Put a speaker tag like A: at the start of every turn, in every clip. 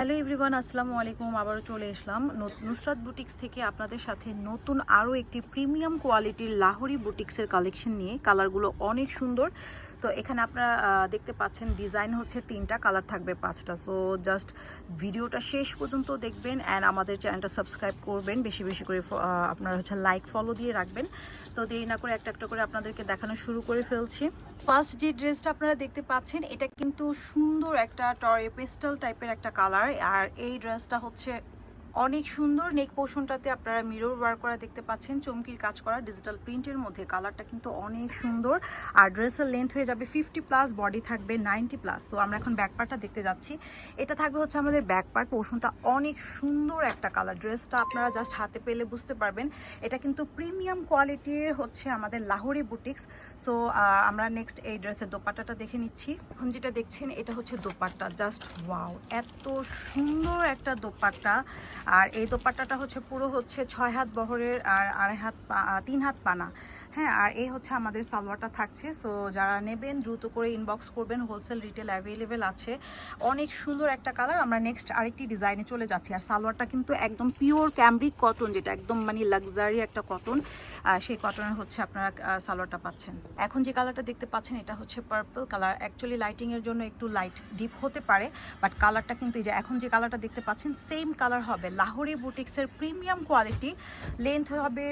A: Hello everyone, আসসালামু আলাইকুম। আবারও চলে এসলাম নুসরাত বুটিক্স থেকে আপনাদের সাথে নতুন আরও একটি প্রিমিয়াম কোয়ালিটির লাহোরি বুটিক্সের কালেকশন নিয়ে। কালারগুলো অনেক সুন্দর। তো এখানে আপনারা দেখতে পাচ্ছেন ডিজাইন হচ্ছে তিনটা, কালার থাকবে পাঁচটা। সো জাস্ট ভিডিওটা শেষ পর্যন্ত দেখবেন অ্যান্ড আমাদের চ্যানেলটা সাবস্ক্রাইব করবেন। বেশি বেশি করে আপনারা হচ্ছে লাইক ফলো দিয়ে রাখবেন। তো দেরি না করে একটা একটা করে আপনাদেরকে দেখানো শুরু করে ফেলছি। ফার্স্ট যে ড্রেসটা আপনারা দেখতে পাচ্ছেন, এটা কিন্তু সুন্দর একটা টরে পেস্টাল টাইপের একটা কালার আর এই ড্রেসটা হচ্ছে অনেক সুন্দর নেক পোর্শনটাতে আপনারা মিরর ওয়ার করা দেখতে পাচ্ছেন। চমকির কাজ করা ডিজিটাল প্রিন্টের মধ্যে। কালারটা কিন্তু অনেক সুন্দর। আর ড্রেসের লেন্থ হয়ে যাবে ফিফটি প্লাস বডি থাকবে নাইনটি প্লাস তো আমরা এখন ব্যাক পার্টটা দেখতে যাচ্ছি। এটা থাকবে হচ্ছে আমাদের ব্যাক পার্ট পোর্শনটা অনেক সুন্দর একটা কালার ড্রেসটা আপনারা জাস্ট হাতে পেলে বুঝতে পারবেন। এটা কিন্তু প্রিমিয়াম কোয়ালিটির হচ্ছে আমাদের লাহোরি বুটিক্স সো আমরা নেক্সট এই ড্রেসের দোপাট্টাটা দেখে নিচ্ছি। এখন যেটা দেখছেন, এটা হচ্ছে দোপাট্টা। জাস্ট ওয়াও এত সুন্দর একটা দোপাট্টা। আর এই দোপাট্টাটা হচ্ছে পুরো হচ্ছে ছয় হাত বহরের আর আড়াই হাত তিন হাত পানা। হ্যাঁ আর এই হচ্ছে আমাদের সালোয়ারটা থাকছে। সো যারা নেবেন, দ্রুত করে ইনবক্স করবেন। হোলসেল রিটেল অ্যাভেলেবেল আছে। অনেক সুন্দর একটা কালার আমরা নেক্সট আরেকটি ডিজাইনে চলে যাচ্ছি। আর সালোয়ারটা কিন্তু একদম পিওর ক্যামব্রিক কটন যেটা একদম মানে লাক্সারি একটা কটন সেই কটনের হচ্ছে আপনারা সালোয়ারটা পাচ্ছেন। এখন যে কালারটা দেখতে পাচ্ছেন, এটা হচ্ছে পার্পল কালার অ্যাকচুয়ালি লাইটিংয়ের জন্য একটু লাইট ডিপ হতে পারে বাট কালারটা কিন্তু এই যে, এখন যে কালারটা দেখতে পাচ্ছেন সেম কালার হবে। লাহোরি বুটিক্সের প্রিমিয়াম কোয়ালিটি লেন্থ হবে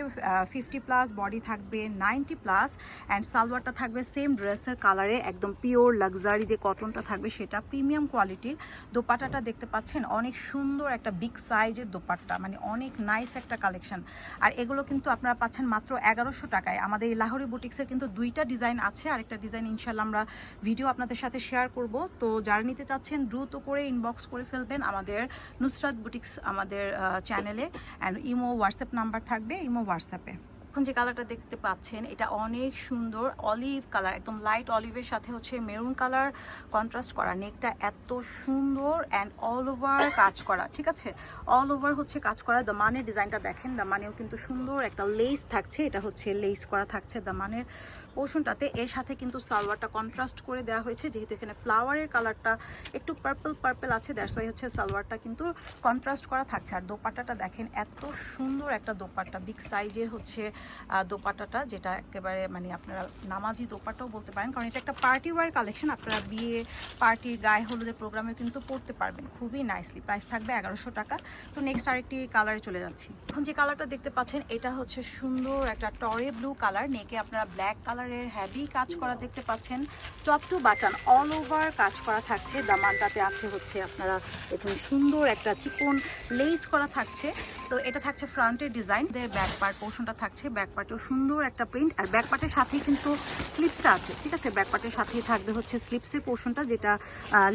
A: ফিফটি প্লাস বডি থাকবে নাইনটি প্লাস অ্যান্ড সালোয়ারটা থাকবে সেম ড্রেসের কালারে একদম পিওর লাক্সারি যে কটনটা থাকবে সেটা প্রিমিয়াম কোয়ালিটির দোপাটাটা দেখতে পাচ্ছেন, অনেক সুন্দর একটা বিগ সাইজের দোপাট্টা মানে অনেক নাইস একটা কালেকশন আর এগুলো কিন্তু আপনারা পাচ্ছেন মাত্র এগারোশো টাকায়। আমাদের এই লাহোরি বুটিক্সের কিন্তু দুইটা ডিজাইন আছে, আরেকটা ডিজাইন ইনশাল্লাহ আমরা ভিডিও আপনাদের সাথে শেয়ার করব। তো যারা নিতে চাচ্ছেন, দ্রুত করে ইনবক্স করে ফেলবেন আমাদের নুসরাত বুটিক্স আমাদের চ্যানেলে অ্যান্ড ইমো হোয়াটসঅ্যাপ নাম্বার থাকবে ইমো হোয়াটসঅ্যাপে এখন যে কালারটা দেখতে পাচ্ছেন, এটা অনেক সুন্দর অলিভ কালার একদম লাইট অলিভের সাথে হচ্ছে মেরুন কালার কন্ট্রাস্ট করা। নেকটা এত সুন্দর অ্যান্ড অল ওভার কাজ করা, ঠিক আছে? অল ওভার হচ্ছে কাজ করা। দামানের ডিজাইনটা দেখেন দামানেও কিন্তু সুন্দর একটা লেস থাকছে, এটা হচ্ছে লেস করা থাকছে দামানের পোর্শনটাতে এর সাথে কিন্তু সালোয়ারটা কন্ট্রাস্ট করে দেওয়া হয়েছে, যেহেতু এখানে ফ্লাওয়ারের কালারটা একটু পার্পল পার্পল আছে দ্যাটস ওয়াই হচ্ছে সালোয়ারটা কিন্তু কন্ট্রাস্ট করা থাকছে। আর দোপাট্টাটা দেখেন, এত সুন্দর একটা দোপাট্টা বিগ সাইজের হচ্ছে আহ, দোপাট্টাটা যেটা একেবারে মানে আপনারা নামাজি দোপাট্টাও বলতে পারেন কারণ এটা একটা পার্টি ওয়ার কালেকশন আপনারা বিয়ে পার্টির গায়ে হলুদের প্রোগ্রামে কিন্তু পড়তে পারবেন। খুবই নাইসলি প্রাইস থাকবে এগারোশো টাকা। তো নেক্সট আরেকটি কালারে চলে যাচ্ছি। এখন যে কালারটা দেখতে পাচ্ছেন এটা হচ্ছে সুন্দর একটা টরে ব্লু কালার নেকে আপনারা ব্ল্যাক কালারের হ্যাভি কাজ করা দেখতে পাচ্ছেন। Top to button all over কাজ করা থাকছে। দামানটাতে আছে হচ্ছে আপনারা দেখুন সুন্দর একটা চিকন লেস করা থাকছে। তো এটা থাকছে ফ্রন্টের ডিজাইন ব্যাক পার্ট পোর্শনটা থাকছে ব্যাক পার্টেও সুন্দর একটা প্রিন্ট আর ব্যাক পার্টের সাথেই কিন্তু স্লিপসটা আছে, ঠিক আছে? ব্যাক পার্টের সাথেই থাকবে হচ্ছে স্লিপসের পোর্শনটা যেটা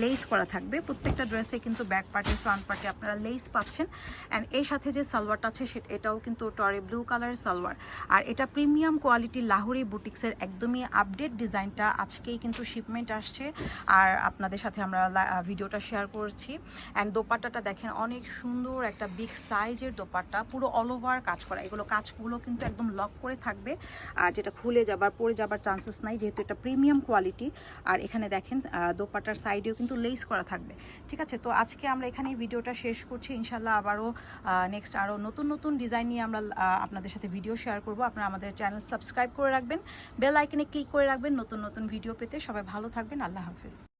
A: লেস করা থাকবে। প্রত্যেকটা ড্রেসে কিন্তু ব্যাক পার্টে ফ্রন্ট পার্টে আপনারা লেস পাচ্ছেন। অ্যান্ড এর সাথে যে সালোয়ারটা আছে সেটা এটাও কিন্তু টরে ব্লু কালারের সালোয়ার। আর এটা প্রিমিয়াম কোয়ালিটির লাহোরি বুটিক্সের একদমই আপডেট ডিজাইনটা আজকেই কিন্তু শিপমেন্ট আসছে। আর আপনাদের সাথে আমরা ভিডিওটা শেয়ার করছি। অ্যান্ড দোপাট্টাটা দেখেন, অনেক সুন্দর একটা বিগ সাইজের দোপাট্টা, পুরো অল ওভার কাজ করা। এগুলো কাজগুলো কিন্তু একদম লক করে থাকবে। আর যেটা খুলে যাবার পরে যাবার চান্সেস নাই যেহেতু এটা প্রিমিয়াম কোয়ালিটি আর এখানে দেখেন আহ, দোপাট্টার সাইডেও কিন্তু লেস করা থাকবে। ঠিক আছে? তো আজকে আমরা এখানে ভিডিওটা শেষ করছি। ইনশাল্লাহ আবারও নেক্সট আরও নতুন নতুন ডিজাইন নিয়ে আমরা আপনাদের সাথে ভিডিও শেয়ার করব। আপনারা আমাদের চ্যানেল সাবস্ক্রাইব করে রাখবেন। বেল আইকনে ক্লিক করে রাখবেন। নতুন নতুন ভিডিও পেতে সবাই ভালো থাকবেন। আল্লাহ হাফেজ।